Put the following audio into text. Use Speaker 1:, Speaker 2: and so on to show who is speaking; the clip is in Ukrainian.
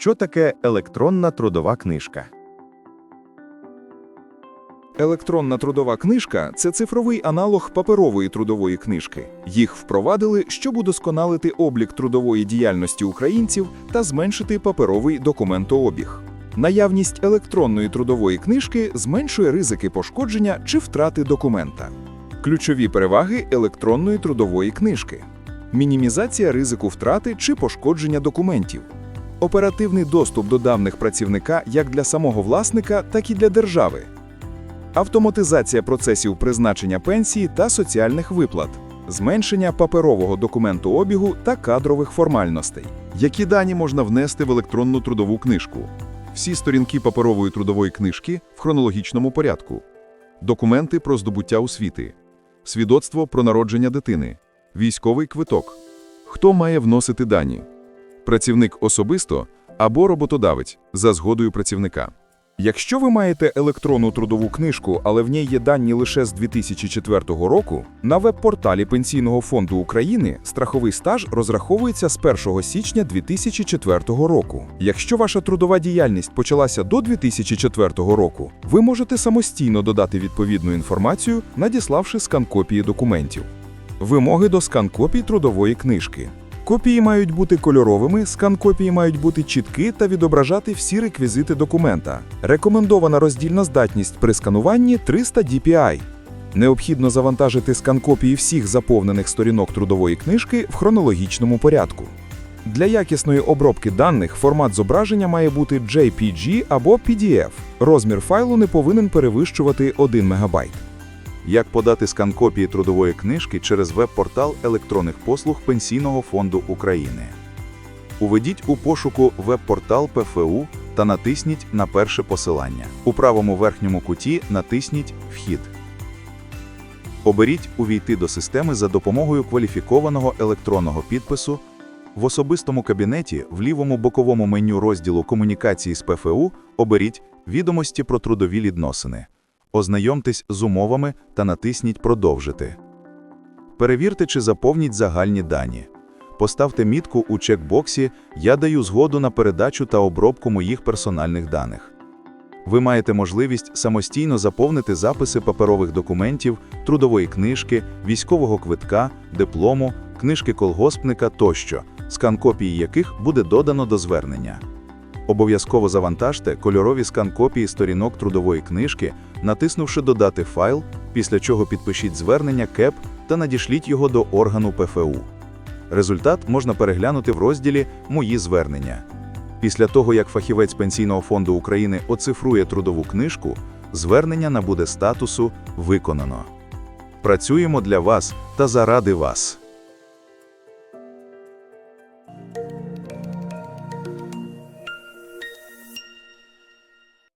Speaker 1: Що таке електронна трудова книжка?
Speaker 2: Електронна трудова книжка це цифровий аналог паперової трудової книжки. Їх впровадили, щоб удосконалити облік трудової діяльності українців та зменшити паперовий документообіг. Наявність електронної трудової книжки зменшує ризики пошкодження чи втрати документа. Ключові переваги електронної трудової книжки: мінімізація ризику втрати чи пошкодження документів, оперативний доступ до даних працівника як для самого власника, так і для держави автоматизація процесів призначення пенсії та соціальних виплат, зменшення паперового документообігу та кадрових формальностей.
Speaker 3: Які дані можна внести в електронну трудову книжку? Всі сторінки паперової трудової книжки в хронологічному порядку, документи про здобуття освіти, свідоцтво про народження дитини, військовий квиток. Хто має вносити дані? Працівник особисто або роботодавець за згодою працівника.
Speaker 2: Якщо ви маєте електронну трудову книжку, але в ній є дані лише з 2004 року, на веб-порталі Пенсійного фонду України страховий стаж розраховується з 1 січня 2004 року. Якщо ваша трудова діяльність почалася до 2004 року, ви можете самостійно додати відповідну інформацію, надіславши скан-копії документів. Вимоги до скан-копій трудової книжки. Копії мають бути кольоровими, скан-копії мають бути чіткі та відображати всі реквізити документа. Рекомендована роздільна здатність при скануванні 300 DPI. Необхідно завантажити скан-копії всіх заповнених сторінок трудової книжки в хронологічному порядку. Для якісної обробки даних формат зображення має бути JPG або PDF. Розмір файлу не повинен перевищувати 1 МБ.
Speaker 4: Як подати скан копії трудової книжки через веб-портал електронних послуг Пенсійного фонду України. Уведіть у пошуку веб-портал ПФУ та натисніть на перше посилання. У правому верхньому куті натисніть Вхід. Оберіть Увійти до системи за допомогою кваліфікованого електронного підпису. В особистому кабінеті в лівому боковому меню розділу Комунікації з ПФУ оберіть Відомості про трудові відносини. Ознайомтесь з умовами та натисніть Продовжити. Перевірте, чи заповніть загальні дані. Поставте мітку у чекбоксі Я даю згоду на передачу та обробку моїх персональних даних. Ви маєте можливість самостійно заповнити записи паперових документів, трудової книжки, військового квитка, диплому, книжки колгоспника тощо, скан копії яких буде додано до звернення. Обов'язково завантажте кольорові скан-копії сторінок трудової книжки, натиснувши Додати файл, після чого підпишіть звернення КЕП та надішліть його до органу ПФУ. Результат можна переглянути в розділі Мої звернення. Після того, як фахівець Пенсійного фонду України оцифрує трудову книжку, звернення набуде статусу Виконано. Працюємо для вас та заради вас.